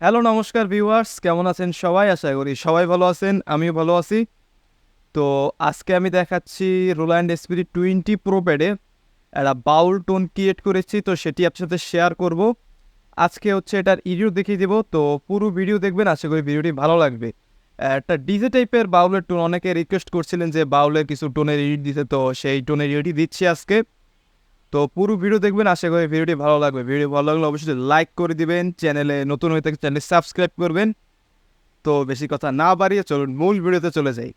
Hello, নমস্কার viewers, কেমন আছেন সবাই? আশা করি সবাই ভালো আছেন, আমিও ভালো আছি। তো আজকে আমি দেখাচ্ছি রোল্যান্ড স্পিরিট টোয়েন্টি প্রো প্যাডে একটা বাউল টোন ক্রিয়েট করেছি, তো সেটি আপনার সাথে শেয়ার করব। আজকে হচ্ছে এটার ইডিও দেখিয়ে দেবো, তো পুরো ভিডিও দেখবেন, আশা করি ভিডিওটি ভালো লাগবে। একটা ডিজে টাইপের বাউলের টোন অনেকে রিকোয়েস্ট করছিলেন যে বাউলের কিছু টোনের ইডিট দিতে, তো সেই টোনের ইডিটি দিচ্ছি আজকে। তো পুরো ভিডিও দেখবেন, আশা করি ভিডিওটি ভালো লাগবে। ভিডিও ভালো লাগলে অবশ্যই লাইক করে দিবেন, চ্যানেলে নতুন হয়ে থাকে চ্যানেল সাবস্ক্রাইব করবেন। তো বেশি কথা না বাড়িয়ে চলুন, মূল ভিডিওতে চলে যাই।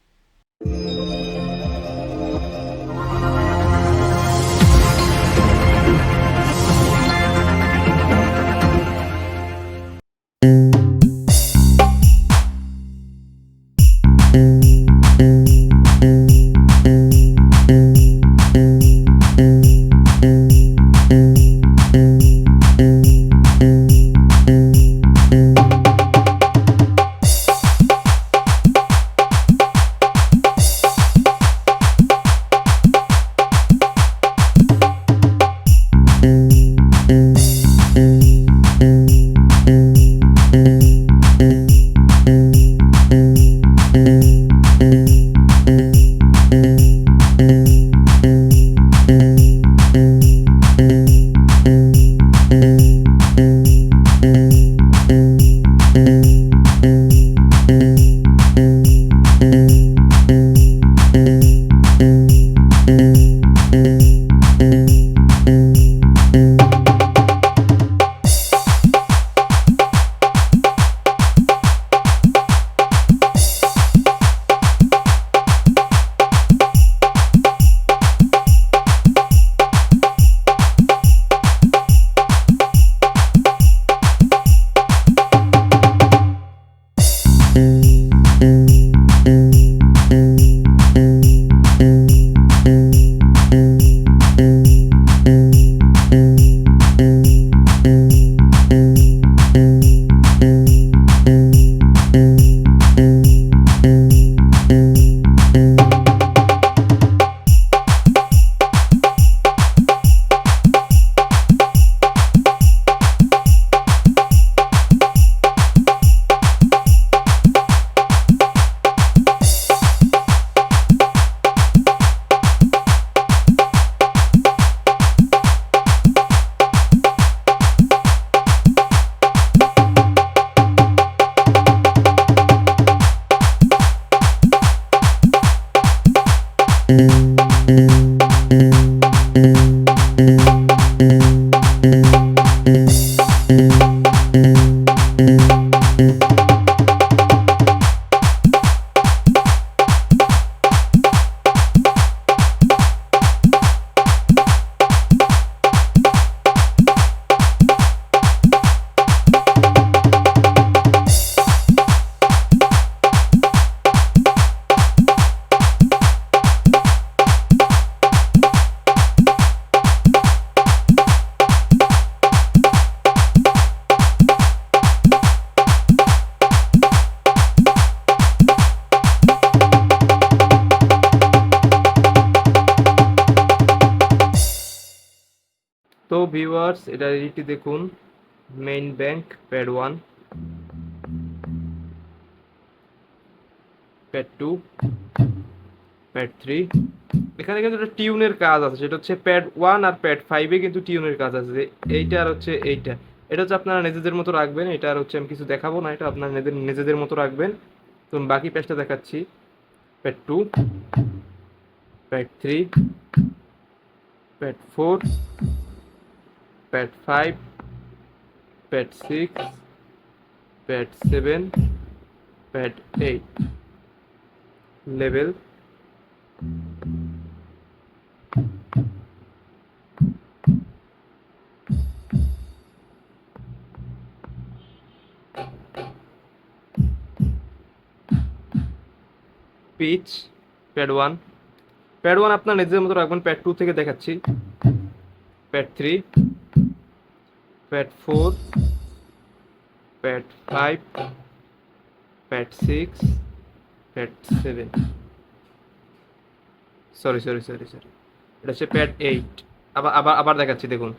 ভিউয়ার্স এটা এডিটটি দেখুন main bank pad one pad two pad three এখানে কিন্তু একটা টিউনের কাজ আছে, সেটা হচ্ছে প্যাড ওয়ান আর প্যাড ফাইভে কিন্তু টিউনের কাজ আছে, যে এইটা আর হচ্ছে এইটা। এটা হচ্ছে আপনারা নিজেদের মতো রাখবেন, এটা আর হচ্ছে আমি কিছু দেখাবো না, এটা আপনারা নিজেদের নিজেদের মতো রাখবেন। তো বাকি প্যাডটা দেখাচ্ছি। Pad two pad three pad four pad five, pad six, pad seven, pad eight. Level. Pitch, pad one. Pad one আপনার নিজের মতো রাখবেন, প্যাড টু থেকে দেখাচ্ছি। Pad three. Pad four pad five pad six pad seven sorry sorry sorry sorry এটা হচ্ছে pad eight আবার আবার আবার দেখাচ্ছি, দেখুন।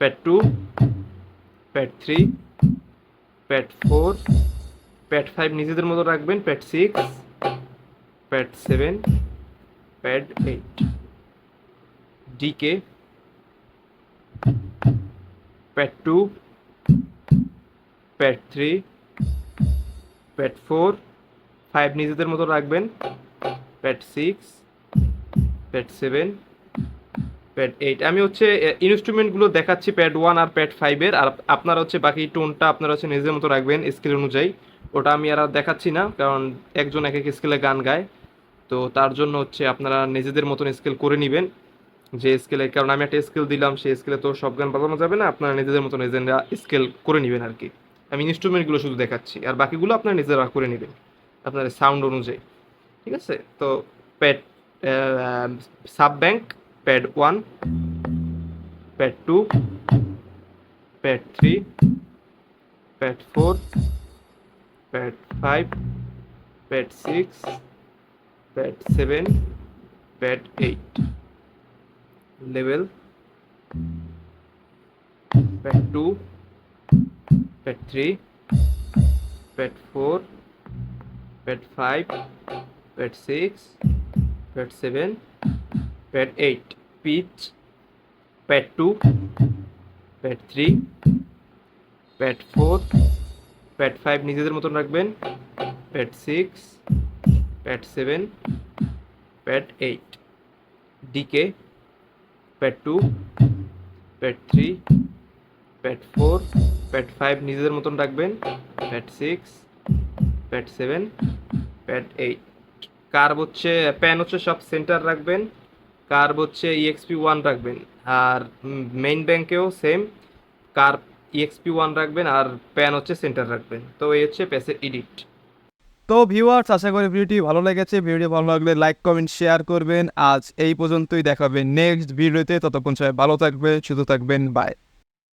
Pad two pad three pad four pad five নিজেদের মতো রাখবেন pad six pad seven pad eight decay pad two pad three pad four five নিজেদের মতো রাখবেন। Pad six pad seven pad eight আমি হচ্ছে ইনস্ট্রুমেন্টগুলো দেখাচ্ছি প্যাড ওয়ান আর প্যাড ফাইভের আর আপনারা হচ্ছে বাকি টোনটা আপনারা হচ্ছে নিজের মতো রাখবেন স্কেল অনুযায়ী। ওটা আমি আর দেখাচ্ছি না, কারণ একজন এক এক স্কেলে গান গায়। তো তার জন্য হচ্ছে আপনারা নিজেদের মতন স্কেল করে নেবেন। যে স্কেলে কারণ আমি একটা স্কেল দিলাম, সেই স্কেলে তো সব গান বাজানো যাবে না, আপনারা নিজেদের মতো নিজেরা স্কেল করে নেবেন আর কি। আমি ইনস্ট্রুমেন্টগুলো শুধু দেখাচ্ছি, আর বাকিগুলো আপনারা নিজেরা করে নেবেন আপনার সাউন্ড অনুযায়ী। ঠিক আছে? তো pad sub bank pad one pad two pad three pad four pad five pad six pad seven pad eight level pad two pad three pad four pad five pad six pad seven pad eight pitch pad two pad three pad four pad five নিজেদের মতন রাখবেন। Pad six pad seven pad eight decay pad two pad three pad four pad five নিজেদের মতন রাখবেন। Pad six pad seven pad eight curve হচ্ছে pan হচ্ছে সব centre রাখবেন। কার্ভ হচ্ছে ইএক্সপি ওয়ান রাখবেন। আর মেইন ব্যাংকেও সেম কার্ভ ইএক্সপি ওয়ান রাখবেন আর প্যান হচ্ছে সেন্টার রাখবেন। তো এই হচ্ছে প্যাসের এডিট তো ভিউয়ার্স আশা করি ভিডিওটি ভালো লেগেছে। ভিডিও ভালো লাগলে লাইক কমেন্ট শেয়ার করবেন। আজ এই পর্যন্তই দেখাবেন নেক্সট ভিডিওতে ততক্ষণ সবাই ভালো থাকবে, সুস্থ থাকবেন বাই